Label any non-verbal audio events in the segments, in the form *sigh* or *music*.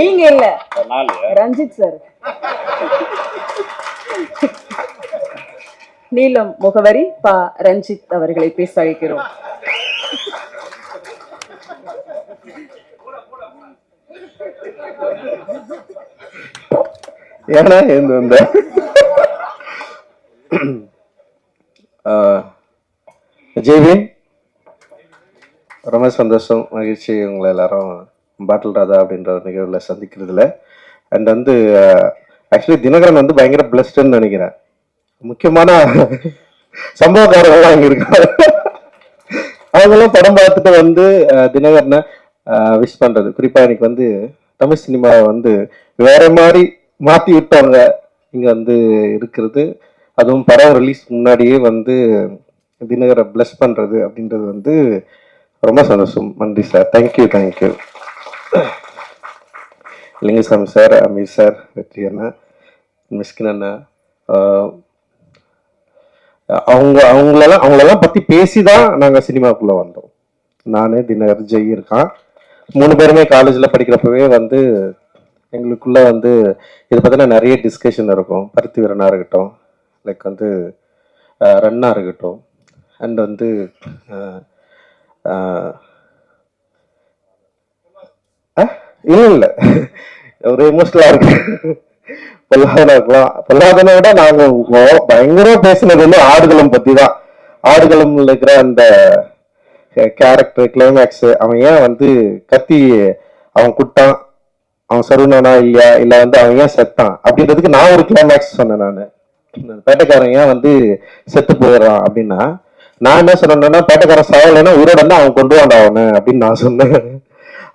நீங்க இல்ல. ரஞ்சித் சார். நீலம் முகவரி பா ரஞ்சித் அவர்களை பேச அழைக்கிறோம் ஏன்னா இந்த இந்த ஜெய்வின் ரொம்ப சந்தோஷம் மகிழ்ச்சி. உங்களை எல்லாரும் பாட்டில் ராதா அப்படின்ற ஒரு நிகழ்வில் சந்திக்கிறதுல. அண்ட் வந்து uh, ஆக்சுவலி தினகரன் வந்து பயங்கர பிளஸ்டுன்னு நினைக்கிறேன். முக்கியமான சம்பவக்காரர்கள்லாம் இங்கே இருக்காங்க. அவங்களும் படம் பார்த்துட்டு வந்து uh, தினகரனை uh, விஷ் பண்ணுறது குறிப்பாக எனக்கு வந்து தமிழ் சினிமாவை வந்து வேற மாதிரி மாற்றி விட்டவங்க இங்கே வந்து இருக்கிறது. அதுவும் படம் ரிலீஸ் முன்னாடியே வந்து தினகரை பிளஸ் பண்ணுறது அப்படின்றது வந்து ரொம்ப சந்தோஷம். நன்றி sir thank you thank you Lingusamy sir Ameer sir Vetri அண்ணா மிஸ்கின் அண்ணா அவங்க அவங்களெல்லாம் அவங்களெல்லாம் பற்றி பேசி தான் நாங்கள் சினிமாவுக்குள்ளே வந்தோம். நான் தினகர் ஜெய் இருக்கான் மூணு பேருமே காலேஜில் படிக்கிறப்பவே வந்து எங்களுக்குள்ளே வந்து இதை பற்றின நிறைய டிஸ்கஷன் இருக்கும். பருத்தி வீரனாக இருக்கட்டும் லைக் வந்து ரன்னாக இருக்கட்டும் அண்ட் வந்து இல்ல இல்ல. ஒரு எமோஷனலா இருக்கு. பொல்லாதனா இருக்கலாம். பொல்லாதனை விட நாங்க பயங்கரமாக பேசினது வந்து ஆடுகளம் பத்தி தான் ஆடுகளம்ல இருக்கிற அந்த கேரக்டர் கிளைமேக்ஸ் அவன் ஏன் வந்து கத்தி அவன் குட்டான் அவன் சருணனா இல்லையா இல்ல வந்து அவன் ஏன் செத்தான்? அப்படின்றதுக்கு நான் ஒரு கிளைமேக்ஸ் சொன்னேன் நான். பேட்டைக்காரன் ஏன் வந்து செத்து போயிடுறான் அப்படின்னா நான் என்ன சொன்னேன்னா பேட்டைக்காரன் சாவலைன்னா உயிரோட அவன் கொண்டு வாண்டா அவனு அப்படின்னு நான் சொன்னேன்.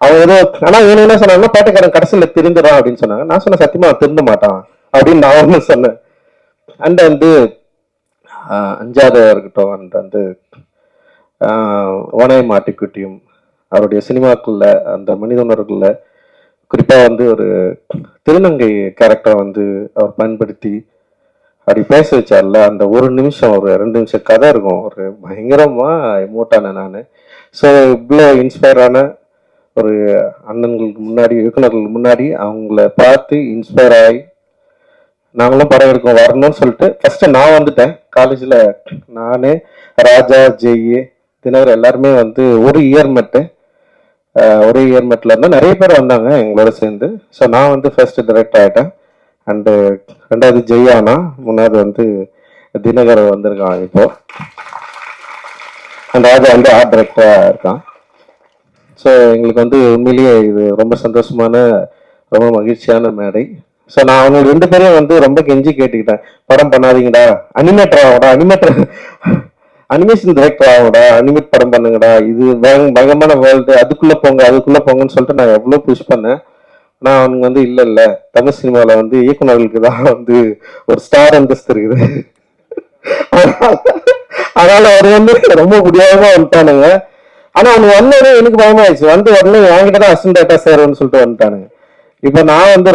அவன் ஏதோ ஆனா இவன் என்ன சொன்னாங்கன்னா பேட்டைக்காரன் கடைசியில திருந்துறான் அப்படின்னு சொன்னாங்க. நான் சொன்னேன் சத்தியமா திருந்த மாட்டான் அப்படின்னு நான் ஒண்ணு சொன்னேன். அண்ட் வந்து அஞ்சாவது இருக்கட்டும் அண்ட் வந்து ஆஹ், ஓனை மாட்டிக்குட்டியும் அவருடைய சினிமாக்குள்ள அந்த மனித உணர்வுக்குள்ள குறிப்பா வந்து ஒரு திருநங்கை கேரக்டரை வந்து அவர் பயன்படுத்தி அப்படி பேச வச்சார்ல அந்த ஒரு நிமிஷம் ஒரு ரெண்டு நிமிஷம் கதை இருக்கும். ஒரு பயங்கரமா எமோட்டான நான். ஸோ இவ்வளோ இன்ஸ்பயரான ஒரு அண்ணன்களுக்கு முன்னாடி இயக்குநர்களுக்கு முன்னாடி அவங்கள பார்த்து இன்ஸ்பயர் ஆகி நாங்களும் படம் எடுக்க வரணும்னு சொல்லிட்டு ஃபஸ்ட்டு நான் வந்துட்டேன். காலேஜில் நான் ராஜா ஜெய் தினகர் எல்லாருமே வந்து ஒரு இயர் மட்டு ஒரு இயர் மட்டில் இருந்தால் நிறைய பேர் வந்தாங்க எங்களோட சேர்ந்து. ஸோ நான் வந்து ஃபர்ஸ்ட் டைரக்ட் ஆகிட்டேன் அண்டு ரெண்டாவது ஜெய்யானா மூணாவது வந்து தினகர் வந்திருக்கான் இப்போது அண்ட் ராஜா வந்து ஆர்ட் டைரக்டராக இருக்கான். ஸோ எங்களுக்கு வந்து உண்மையிலேயே இது ரொம்ப சந்தோஷமான ரொம்ப மகிழ்ச்சியான மேடை. ஸோ நான் அவங்க ரெண்டு பேரையும் வந்து ரொம்ப கெஞ்சி கேட்டுக்கிட்டேன். படம் பண்ணாதீங்கடா. அனிமேட்டர் ஆகடா அனிமேட்டர் அனிமேஷன் டைரக்டர் ஆகடா அனிமேட் படம் பண்ணுங்கடா. இது பயங்க பயங்கரமான வேர்ல்டு அதுக்குள்ளே போங்க அதுக்குள்ளே போங்கன்னு சொல்லிட்டு நான் எவ்வளோ புஷ் பண்ணேன். நான் அவனுங்க வந்து இல்லை இல்லை. தமிழ் சினிமாவில் வந்து இயக்குனர்களுக்கு தான் வந்து ஒரு ஸ்டார் அந்தஸ்து இருக்குது. *laughs* அதனால அவர் வந்து ரொம்ப முடியாம வந்துட்டானுங்க. ஆனா அவனு வந்தோடனே எனக்கு பயமாயிடுச்சு. வந்து உடனே என்கிட்ட தான் அசிஸ்டன்ட் டேட்டா சொல்லிட்டு வந்துட்டானுங்க. இப்ப நான் வந்து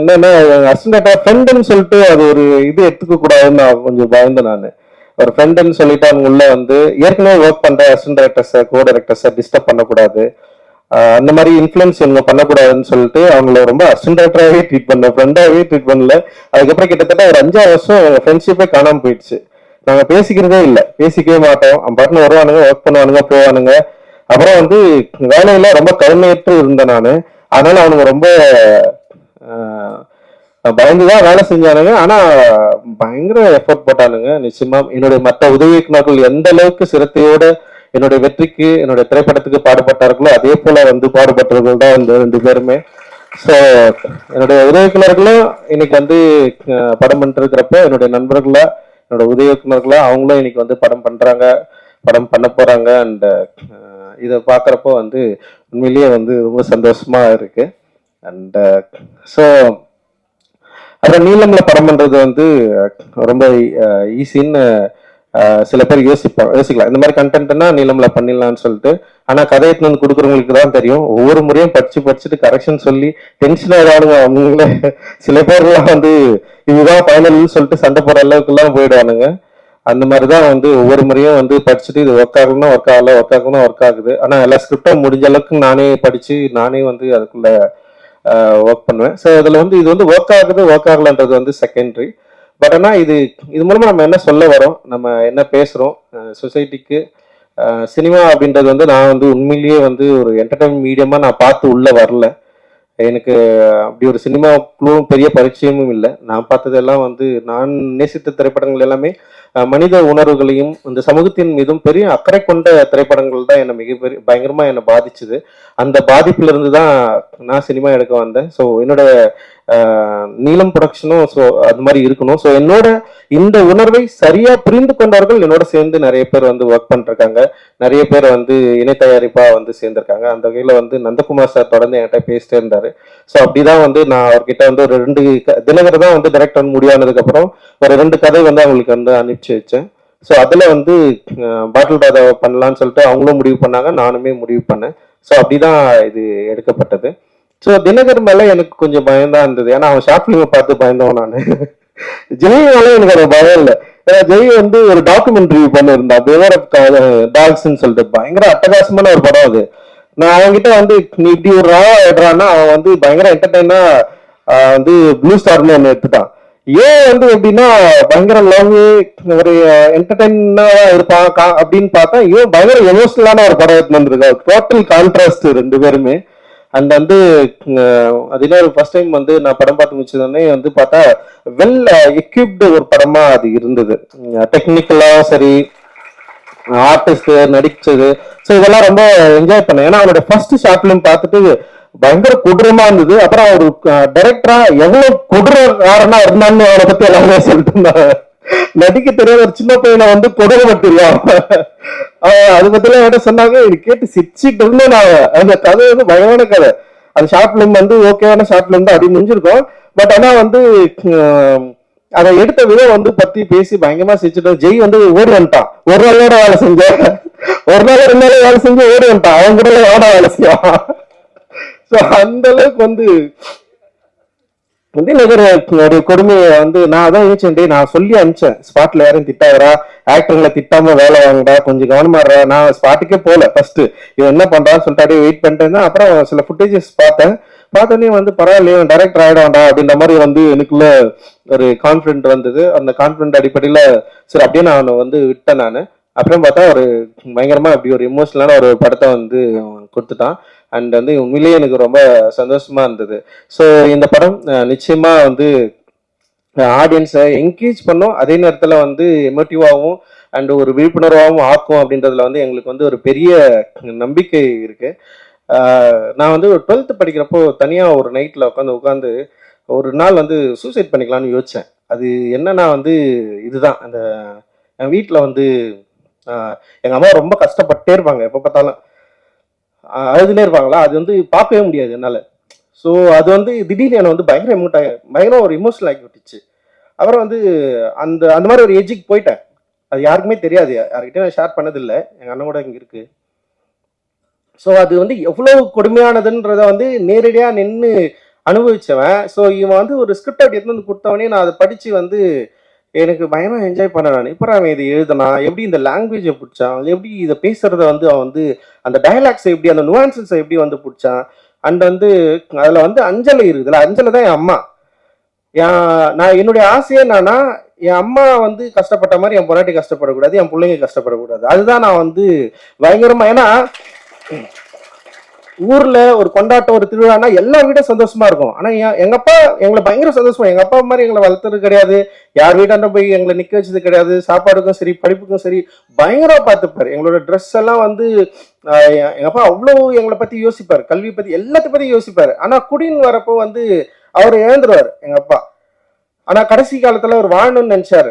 என்னன்னா அசிஸ்டன்ட் டேட்டா ஃப்ரெண்டுன்னு சொல்லிட்டு அது ஒரு இது எடுத்துக்க கூடாதுன்னு நான் கொஞ்சம் பயந்தேன் நான். ஒரு ஃப்ரெண்டுன்னு சொல்லிட்டு அவங்க உள்ள வந்து ஏற்கனவே ஒர்க் பண்ற அசிஸ்டன்ட் டேரக்டர்ஸை கோ டேரக்டர்ஸை டிஸ்டர்ப் பண்ணக்கூடாது. அந்த மாதிரி இன்ஃப்ளூயன்ஸ் இவங்க பண்ணக்கூடாதுன்னு சொல்லிட்டு அவங்கள ரொம்ப அசிஸ்டன்ட் ட்ரீட் பண்ண ஃப்ரெண்டாகவே ட்ரீட் பண்ணல. அதுக்கப்புறம் கிட்டத்தட்ட ஒரு அஞ்சாறு வருஷம் ஃப்ரெண்ட்ஷிப்பே காணாமல் போயிடுச்சு. நாங்க பேசிக்கிறதே இல்லை. பேசிக்கவே மாட்டோம். அவன் பாட்டுல வருவானுங்க ஒர்க் பண்ணுவானுங்க போவானுங்க. அப்புறம் வந்து வேலையில ரொம்ப கருணையற்று இருந்தேன் நான். அதனால அவனுங்க ரொம்ப பயந்துதான் வேலை செஞ்சானுங்க. ஆனா பயங்கர எஃபோர்ட் போட்டானுங்க நிச்சயமா. என்னுடைய மற்ற உதவிக்குனர்கள் எந்த அளவுக்கு சிரத்தையோட என்னுடைய வெற்றிக்கு என்னுடைய திரைப்படத்துக்கு பாடுபட்டார்களோ அதே போல வந்து பாடுபட்டவர்கள் தான் இந்த ரெண்டு பேருமே. ஸோ என்னுடைய உதவி இன்னைக்கு வந்து படம் பண்ணிட்டு இருக்கிறப்ப என்னுடைய நண்பர்களா என்னோட உதவி இயக்குனர்களா அவங்களும் இன்னைக்கு வந்து படம் பண்றாங்க படம் பண்ண போறாங்க அண்ட் இதை பார்க்குறப்போ வந்து உண்மையிலேயே வந்து ரொம்ப சந்தோஷமா இருக்கு. அண்ட் ஸோ அப்புறம் நீளம்ல படம் பண்றது வந்து ரொம்ப ஈஸின்னு சில பேர் யோசிப்பாங்க யோசிக்கலாம். இந்த மாதிரி கண்டென்ட்னா நீளம்ல பண்ணிடலாம்னு சொல்லிட்டு ஆனா கதை எடுத்துன்னு வந்து கொடுக்குறவங்களுக்கு தான் தெரியும். ஒவ்வொரு முறையும் படிச்சு படிச்சுட்டு கரெக்ஷன் சொல்லி டென்ஷன் ஆயிடுவானுங்க அவங்களே. சில பேர்லாம் வந்து இதுதான் ஃபைனல்னு சொல்லிட்டு சண்டை போற அளவுக்கு எல்லாம் போயிடுவானுங்க. அந்த மாதிரி தான் வந்து ஒவ்வொரு முறையும் வந்து படிச்சுட்டு இது ஒர்க் ஆகணும்னா ஒர்க் ஆகல ஒர்க் ஆகணும்னா ஒர்க் ஆகுது. ஆனால் எல்லா ஸ்கிரிப்டும் முடிஞ்ச அளவுக்கு நானே படித்து நானே வந்து அதுக்குள்ள ஒர்க் பண்ணுவேன். ஸோ அதில் வந்து இது வந்து ஒர்க் ஆகுது ஒர்க் ஆகலன்றது வந்து செகண்டரி பட் ஆனால் இது இது மூலமாக நம்ம என்ன சொல்ல வரோம் நம்ம என்ன பேசுகிறோம் சொசைட்டிக்கு சினிமா அப்படின்றது வந்து நான் வந்து உண்மையிலேயே வந்து ஒரு என்டர்டைன்மெண்ட் மீடியமாக நான் பார்த்து உள்ளே வரல. எனக்கு அப்படி ஒரு சினிமாக்குள்ளும் பெரிய பரிச்சயமும் இல்லை. நான் பார்த்ததெல்லாம் வந்து நான் நேசித்த திரைப்படங்கள் எல்லாமே மனித உணர்வுகளையும் இந்த சமூகத்தின் மீதும் பெரிய அக்கறை கொண்ட திரைப்படங்கள் தான் என்னை மிகப்பெரிய பயங்கரமாக என்னை பாதிச்சுது. அந்த பாதிப்புலேருந்து தான் நான் சினிமா எடுக்க வந்தேன். ஸோ என்னோட நீளம் ப்ரொடக்ஷனும் ஸோ அது மாதிரி இருக்கணும். ஸோ என்னோட இந்த உணர்வை சரியா புரிந்து கொண்டவர்கள் என்னோட சேர்ந்து நிறைய பேர் வந்து ஒர்க் பண்ணிருக்காங்க நிறைய பேர் வந்து இணை தயாரிப்பா வந்து சேர்ந்திருக்காங்க. அந்த வகையில வந்து நந்தகுமார் சார் தொடர்ந்து என்கிட்ட பேசிட்டே இருந்தாரு. ஸோ அப்படிதான் வந்து நான் அவர்கிட்ட வந்து ஒரு ரெண்டு க- தினகர் தான் வந்து டைரக்ட் வந்து முடியானதுக்கப்புறம் ஒரு ரெண்டு கதை வந்து அவங்களுக்கு வந்து அனுப்பிச்சு வச்சேன். ஸோ அதில் வந்து பாட்டில் ராதா பண்ணலான்னு சொல்லிட்டு அவங்களும் முடிவு பண்ணாங்க. நானுமே முடிவு பண்ணேன். ஸோ அப்படிதான் இது எடுக்கப்பட்டது. ஸோ தினகர் மேல எனக்கு கொஞ்சம் பயம்தான் இருந்தது. ஏன்னா அவன் ஷார்ட் ஃபிலிமை பார்த்து பயந்தவன் நான். ஜெய் எனக்கு அது பயம் இல்லை. ஏன்னா ஜெய் வந்து ஒரு டாக்குமெண்ட்ரி பண்ணியிருந்தான் பேவர் டாக்ஸ்ன்னு சொல்லிட்டு பயங்கர அட்டகாசமான ஒரு படம் அது. நான் அவன்கிட்ட வந்து நீ இப்படி ஒரு ராவா எடுறான்னா அவன் வந்து பயங்கர என்டர்டைனா வந்து ப்ளூ ஸ்டார்னு ஒன்று எடுத்துட்டான். ஏன் வந்து எப்படின்னா பயங்கர லவ் ஒரு என்டர்டைனா இருப்பான் கா- அப்படின்னு பார்த்தா இவன் பயங்கர எமோஷனலான ஒரு படம் எடுத்து வந்திருக்கான் டோட்டல் கான்ட்ராஸ்ட் ரெண்டு பேருமே. அண்ட் வந்து அஹ், அது இன்னொரு ஃபர்ஸ்ட் டைம் வந்து நான் படம் பார்த்து முடிச்சதுன்னே வந்து பார்த்தா வெல் எக்யூப்டு ஒரு படமா அது இருந்தது. டெக்னிக்கலா சரி ஆர்டிஸ்ட் நடிச்சது. ஸோ இதெல்லாம் ரொம்ப என்ஜாய் பண்ணேன். ஏன்னா அவனோட ஃபர்ஸ்ட் ஷார்ட்லையும் பார்த்துட்டு பயங்கர கொடூரமா இருந்தது. அப்புறம் ஒரு டைரக்டரா எவ்வளவு கொடூரக்காரனா இருந்தான்னு அவரை பத்தி எல்லாமே சொல்லிட்டு இருந்தாங்க. நடிக்க தெரியாத ஒரு சின்ன பையனை வந்து கொடுமைப்பட்டிருக்கான் அவன் அது பத்தில என்கிட்ட சொன்னாங்க. இது கேட்டு சிரிச்சிட்டு இருந்தேன் நான் அந்த கதை வந்து பயமான கதை. அந்த ஷார்ட் ஃபிலிம் வந்து ஓகேவான ஷார்ட் ஃபிலிம் தான். அப்படி முடிஞ்சிருக்கோம். பட் ஆனா வந்து அதை எடுத்த விதம் வந்து பத்தி பேசி பயங்கரமா சிரிச்சுட்டோம். ஜெய் வந்து ஓடி வந்துட்டான். ஒரு நாளோட வேலை செஞ்ச. ஒரு நாள் ரெண்டு நாள் வேலை செஞ்சு ஓடி வந்துட்டான். அவன் கூட எவ்வளோ வேலை செய்வான். ஸோ அந்த அளவுக்கு வந்து வந்து நகர் ஒரு கொடுமையை வந்து நான் அதான் யோசிச்சேன் நான் சொல்லி அனுப்பிச்சேன். ஸ்பாட்ல யாரும் திட்டாதரா ஆக்டர்களை திட்டாம வேலை வாங்கடா கொஞ்சம் கவனமாடுறா நான் ஸ்பாட்டுக்கே போல ஃபர்ஸ்ட் இவன் என்ன பண்றான்னு சொல்லிட்டு அப்படியே வெயிட் பண்ணிட்டேன் இருந்தேன். அப்புறம் சில ஃபுட்டேஜஸ் பார்த்தேன். பார்த்தோன்னே வந்து பரவாயில்லையே டைரக்டர் ஆயிடுவான்டா அப்படின்ற மாதிரி வந்து எனக்குள்ள ஒரு கான்ஃபிடென்ட் வந்தது. அந்த கான்ஃபிடென்ட் அடிப்படையில சரி அப்படியே நான் வந்து விட்டேன் நான். அப்புறம் பார்த்தா ஒரு பயங்கரமா அப்படி ஒரு எமோஷனலான ஒரு படத்தை வந்து அவன் கொடுத்துட்டான். அண்ட் வந்து உண்மையிலேயே எனக்கு ரொம்ப சந்தோஷமா இருந்தது. ஸோ இந்த படம் நிச்சயமா வந்து ஆடியன்ஸை என்கேஜ் பண்ணும். அதே நேரத்தில் வந்து எமோட்டிவாகவும் அண்ட் ஒரு விழிப்புணர்வாகவும் ஆக்கும் அப்படின்றதுல வந்து எங்களுக்கு வந்து ஒரு பெரிய நம்பிக்கை இருக்கு. நான் வந்து ஒரு டுவெல்த்து படிக்கிறப்போ தனியாக ஒரு நைட்டில் உட்காந்து உட்காந்து ஒரு நாள் வந்து சூசைட் பண்ணிக்கலாம்னு யோசித்தேன் அது என்னன்னா வந்து இதுதான். அந்த என் வீட்டில் வந்து எங்கள் அம்மா ரொம்ப கஷ்டப்பட்டே இருப்பாங்க. எப்போ பார்த்தாலும். அழுதுனே இருப்பாங்களா? அது வந்து பார்க்கவே முடியாது என்னால். ஸோ அது வந்து திடீர்னு என்னை வந்து பயங்கர எமோட் ஆகி பயங்கர ஒரு இமோஷனல் ஆகி விட்டுச்சு. அப்புறம் வந்து அந்த அந்த மாதிரி ஒரு ஏஜுக்கு போயிட்டேன். அது யாருக்குமே தெரியாது. யார்கிட்டயும் நான் ஷேர் பண்ணதில்லை. எங்கள் அண்ணன் கூட இங்கே இருக்குது ஸோ அது வந்து எவ்வளோ கொடுமையானதுன்றத வந்து நேரடியாக நின்று அனுபவிச்சவன். ஸோ இவன் வந்து ஒரு ஸ்கிரிப்ட் அப்படி எடுத்து வந்து கொடுத்தவனே நான் அதை படித்து வந்து எனக்கு பயமாக என்ஜாய் பண்ண நான். இப்போ அவன் இதை எழுதுனா? எப்படி இந்த லாங்குவேஜை பிடிச்சான்? எப்படி இதை பேசுறத வந்து அவன் வந்து அந்த டயலாக்ஸை எப்படி அந்த நுவான்சஸை எப்படி வந்து பிடிச்சான்? அண்ட் வந்து அதில் வந்து அஞ்சலை இருக்குதுல்ல? அஞ்சலை தான் என் அம்மா. என் நான் என்னுடைய ஆசையே என்னன்னா என் அம்மா வந்து கஷ்டப்பட்ட மாதிரி என் பொண்டாட்டி கஷ்டப்படக்கூடாது என் பிள்ளைங்க கஷ்டப்படக்கூடாது. அதுதான் நான் வந்து பயங்கரமாக ஏன்னா ஊர்ல ஒரு கொண்டாட்டம் ஒரு திருவிழானா எல்லா வீடும் சந்தோஷமா இருக்கும். ஆனா எங்க அப்பா எங்களை பயங்கர சந்தோஷமா எங்க அப்பா மாதிரி எங்களை வளர்த்தது கிடையாது. யார் வீட்டாண்ட போய் எங்களை நிக்க வச்சது கிடையாது. சாப்பாடுக்கும் சரி படிப்புக்கும் சரி பயங்கரமா பார்த்துப்பாரு. எங்களோட ட்ரெஸ் எல்லாம் வந்து எங்க அப்பா அவ்வளவு எங்களை பத்தி யோசிப்பாரு. கல்வி பத்தி எல்லாத்த பத்தி யோசிப்பாரு. ஆனா குடின்னு வரப்போ வந்து அவர் இழந்துருவாரு எங்க அப்பா. ஆனா கடைசி காலத்துல அவர் வாழணும்னு நினைச்சாரு.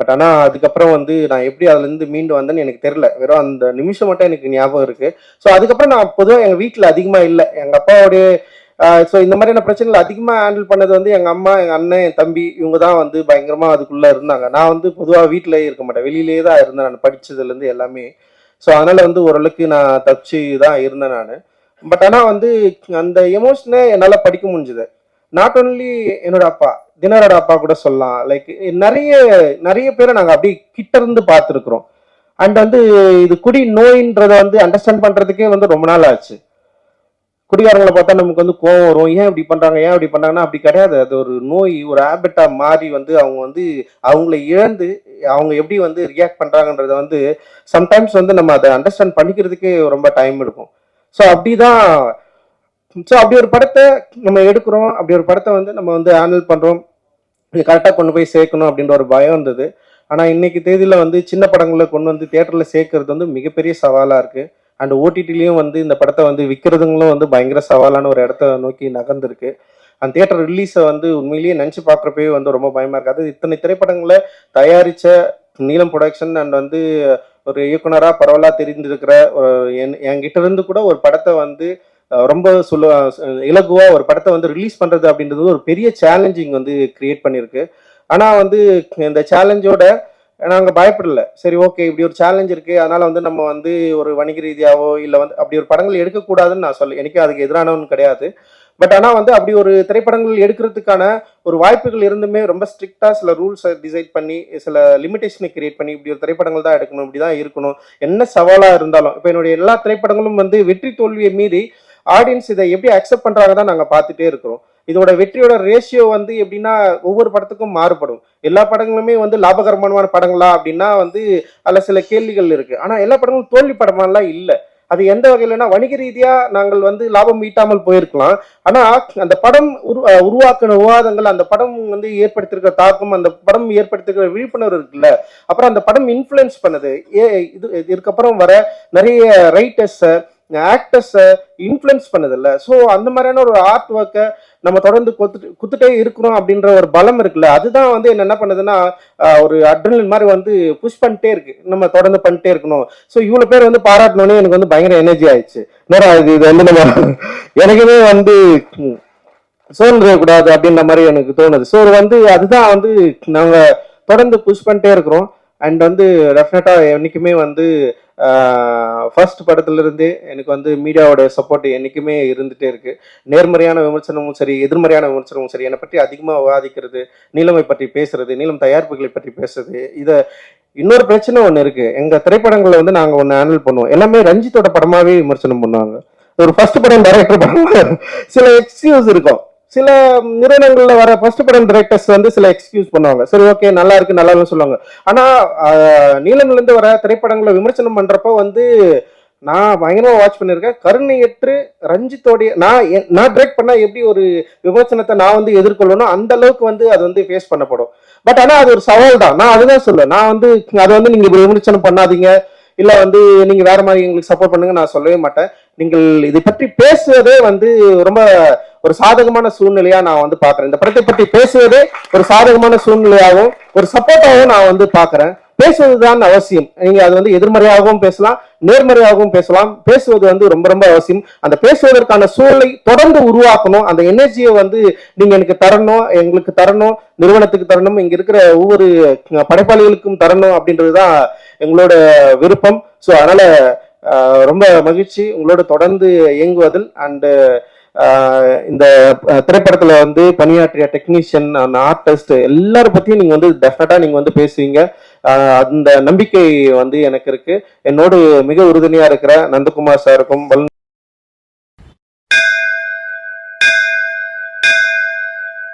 பட் ஆனால் அதுக்கப்புறம் வந்து நான் எப்படி அதுலேருந்து மீண்டு வந்தேன்னு எனக்கு தெரியல. வெறும் அந்த நிமிஷம் மட்டும் எனக்கு ஞாபகம் இருக்கு. ஸோ அதுக்கப்புறம் நான் பொதுவாக எங்கள் வீட்டில் அதிகமாக இல்லை. எங்கள் அப்பாவுடைய ஸோ இந்த மாதிரியான பிரச்சனைகள் அதிகமாக ஹேண்டில் பண்ணது வந்து எங்கள் அம்மா எங்கள் அண்ணன் என் தம்பி இவங்க தான் வந்து பயங்கரமாக அதுக்குள்ளே இருந்தாங்க. நான் வந்து பொதுவாக வீட்டிலேயே இருக்க மாட்டேன். வெளியிலேயே தான் இருந்தேன் நான் படித்ததுலேருந்து எல்லாமே. ஸோ அதனால் வந்து ஓரளவுக்கு நான் தப்பிச்சு தான் இருந்தேன் நான். பட் ஆனால் வந்து அந்த எமோஷனை என்னால் படிக்க முடிஞ்சுது. நாட் ஒன்லி என்னோட அப்பா தினரோட அப்பா கூட சொல்லலாம். லைக் நிறைய நிறைய பேரை நாங்கள் அப்படியே கிட்ட இருந்து பார்த்துருக்குறோம். அண்ட் வந்து இது குடி நோயின்றதை வந்து அண்டர்ஸ்டாண்ட் பண்ணுறதுக்கே வந்து ரொம்ப நாள் ஆச்சு. குடிகாரங்களை பார்த்தா நமக்கு வந்து கோவம் வரும். ஏன் இப்படி பண்ணுறாங்க ஏன் இப்படி பண்ணுறாங்கன்னா அப்படி கிடையாது. அது ஒரு நோய் ஒரு ஹேபிட்டாக மாறி வந்து அவங்க வந்து அவங்கள இழந்து அவங்க எப்படி வந்து ரியாக்ட் பண்ணுறாங்கன்றத வந்து சம்டைம்ஸ் வந்து நம்ம அதை அண்டர்ஸ்டாண்ட் பண்ணிக்கிறதுக்கே ரொம்ப டைம் எடுக்கும். ஸோ அப்படி தான் ஸோ அப்படி ஒரு படத்தை நம்ம எடுக்கிறோம். அப்படி ஒரு படத்தை வந்து நம்ம வந்து ஹேண்டில் பண்ணுறோம் இது கரெக்டாக கொண்டு போய் சேர்க்கணும் அப்படின்ற ஒரு பயம் இருந்தது. ஆனால் இன்னைக்கு தேதியில் வந்து சின்ன படங்களை கொண்டு வந்து தேட்டரில் சேர்க்கறது வந்து மிகப்பெரிய சவாலாக இருக்குது அண்ட் ஓடிடிலையும் வந்து இந்த படத்தை வந்து விற்கிறதுங்களும் வந்து பயங்கர சவாலான ஒரு இடத்த நோக்கி நகர்ந்துருக்கு. அந்த தேட்டர் ரிலீஸை வந்து உண்மையிலேயே நினச்சி பார்க்குறப்பே வந்து ரொம்ப பயமாக இருக்காது இத்தனை திரைப்படங்களை தயாரித்த நீலம் ப்ரொடக்ஷன் அண்ட் வந்து ஒரு இயக்குனராக பரவலாக தெரிந்திருக்கிற என் என்கிட்ட இருந்து கூட ஒரு படத்தை வந்து ரொம்ப சொல்ல இலகுவா ஒரு படத்தை வந்து ரிலீஸ் பண்றது அப்படின்றது ஒரு பெரிய சேலஞ்சிங் வந்து கிரியேட் பண்ணியிருக்கு. ஆனா வந்து இந்த சேலஞ்சோட நாங்கள் பயப்படல. சரி ஓகே இப்படி ஒரு சேலஞ்ச் இருக்கு. அதனால வந்து நம்ம வந்து ஒரு வணிக ரீதியாவோ இல்லை வந்து அப்படி ஒரு படங்கள் எடுக்கக்கூடாதுன்னு நான் சொல்ல எனக்கு அதுக்கு எதிரானவன் கிடையாது. பட் ஆனால் வந்து அப்படி ஒரு திரைப்படங்கள் எடுக்கிறதுக்கான ஒரு வாய்ப்புகள் இருந்துமே ரொம்ப ஸ்ட்ரிக்டாக சில ரூல்ஸை டிசைட் பண்ணி சில லிமிடேஷனை கிரியேட் பண்ணி இப்படி ஒரு திரைப்படங்கள் தான் எடுக்கணும் இப்படி தான் இருக்கணும். என்ன சவாலாக இருந்தாலும் இப்போ என்னுடைய எல்லா திரைப்படங்களும் வந்து வெற்றி தோல்வியை மீறி ஆடியன்ஸ் இதை எப்படி அக்செப்ட் பண்றாங்க தான் நாங்கள் பார்த்துட்டே இருக்கிறோம். இதோட வெற்றியோட ரேஷியோ வந்து எப்படின்னா ஒவ்வொரு படத்துக்கும் மாறுபடும். எல்லா படங்களுமே வந்து லாபகரமான படங்களா அப்படின்னா வந்து அதில் சில கேள்விகள் இருக்கு. ஆனால் எல்லா படங்களும் தோல்வி படமாலாம் இல்லை. அது எந்த வகையிலனா வணிக ரீதியா நாங்கள் வந்து லாபம் ஈட்டாமல் போயிருக்கலாம். ஆனா அந்த படம் உரு உருவாக்கின விவாதங்கள் அந்த படம் வந்து ஏற்படுத்திருக்கிற தாக்கம் அந்த படம் ஏற்படுத்திருக்கிற விழிப்புணர்வு இருக்குல்ல அப்புறம் அந்த படம் இன்ஃப்ளூயன்ஸ் பண்ணுது. ஏ இது இதுக்கப்புறம் வர நிறைய ரைட்டர்ஸை ஆக்டர்ஸை இன்ஃப்ளூயன்ஸ் பண்ணுதில்ல. ஸோ அந்த மாதிரியான ஒரு ஆர்ட் ஒர்க்கை நம்ம தொடர்ந்து கொத்துட்டு குத்துட்டே இருக்கிறோம் அப்படின்ற ஒரு பலம் இருக்குல்ல அதுதான் வந்து என்ன என்ன பண்ணுதுன்னா ஒரு அட்ரலின் மாதிரி வந்து புஷ் பண்ணிட்டே இருக்கு. நம்ம தொடர்ந்து பண்ணிட்டே இருக்கணும். ஸோ இவ்வளோ பேர் வந்து பாராட்டினோடனே எனக்கு வந்து பயங்கர எனர்ஜி ஆயிடுச்சு. நேரம் இது இது வந்து நம்ம எனக்குமே வந்து ம், கூடாது அப்படின்ற மாதிரி எனக்கு தோணுது. ஸோ வந்து அதுதான் வந்து நாங்கள் தொடர்ந்து புஷ் பண்ணிட்டே இருக்கிறோம். அண்ட் வந்து டெஃபினட்டாக என்றைக்குமே வந்து ஃபர்ஸ்ட் படத்துலேருந்தே எனக்கு வந்து மீடியாவோட சப்போர்ட் என்றைக்குமே இருந்துகிட்டே இருக்குது நேர்மறையான விமர்சனமும் சரி எதிர்மறையான விமர்சனமும் சரி என்னை பற்றி அதிகமாக விவாதிக்கிறது நீளமை பற்றி பேசுறது நீளம் தயாரிப்புகளை பற்றி பேசுறது இதை இன்னொரு பிரச்சனை ஒன்று இருக்குது எங்கள் திரைப்படங்களை வந்து நாங்கள் ஒன்று ஹேண்டில் பண்ணுவோம். எல்லாமே ரஞ்சித்தோட படமாகவே விமர்சனம் பண்ணுவாங்க. ஒரு ஃபர்ஸ்ட் படம் டைரக்டர் படம் சில எக்ஸ்கியூஸ் இருக்கும். சில நிறுவனங்கள்ல வர ஃபர்ஸ்ட் படம் டிரெக்டர்ஸ் வந்து சில எக்ஸ்கியூஸ் பண்ணுவாங்க. சரி ஓகே நல்லா இருக்கு நல்லா இல்லைன்னு சொல்லுவாங்க. ஆனா ஆஹ், இருந்து வர திரைப்படங்களை விமர்சனம் பண்றப்போ வந்து நான் பயங்கரமா வாட்ச் பண்ணியிருக்கேன் கருணையற்று ரஞ்சித்தோடைய நான் நான் டிரெக்ட் பண்ணா எப்படி ஒரு விமர்சனத்தை நான் வந்து எதிர்கொள்ளணும் அந்த அளவுக்கு வந்து அது வந்து ஃபேஸ் பண்ணப்படும். பட் ஆனா அது ஒரு சவால் தான். நான் அதுதான் சொல்லுவேன். நான் வந்து அதை வந்து நீங்க விமர்சனம் பண்ணாதீங்க. இல்ல வந்து நீங்க வேற மாதிரி எங்களுக்கு சப்போர்ட் பண்ணுங்க நான் சொல்லவே மாட்டேன். நீங்கள் இதை பற்றி பேசுவதே வந்து ரொம்ப ஒரு சாதகமான சூழ்நிலையா நான் வந்து பாக்குறேன். இந்த படத்தை பற்றி பேசுவதே ஒரு சாதகமான சூழ்நிலையாகவும் ஒரு சப்போர்ட்டாகவும் நான் வந்து பாக்குறேன். பேசுவதுதான் அவசியம். நீங்க அது வந்து எதிர்மறையாகவும் பேசலாம் நேர்மறையாகவும் பேசலாம். பேசுவது வந்து ரொம்ப ரொம்ப அவசியம். அந்த பேசுவதற்கான சூழலை தொடர்ந்து உருவாக்கணும். அந்த எனர்ஜியை வந்து நீங்க எனக்கு தரணும் எங்களுக்கு தரணும் நிறுவனத்துக்கு தரணும் இங்க இருக்கிற ஒவ்வொரு படைப்பாளிகளுக்கும் தரணும் அப்படின்றதுதான் எங்களோட விருப்பம். ஸோ அதனால ரொம்ப மகிழ்ச்சி. உங்களோட தொடர்ந்து இயங்குவதில் அண்டு இந்த திரைப்படத்தில் திரைப்படத்துல வந்து பணியாற்றிய டெக்னீஷியன் ஆர்டிஸ்ட் எல்லாரும் பத்தியும் நீங்க வந்து டெஃபினட்டா நீங்க வந்து பேசுவீங்க. அந்த நம்பிக்கை வந்து எனக்கு இருக்கு. என்னோடு மிக உறுதுணையா இருக்கிற நந்தகுமார் சாருக்கும் வல்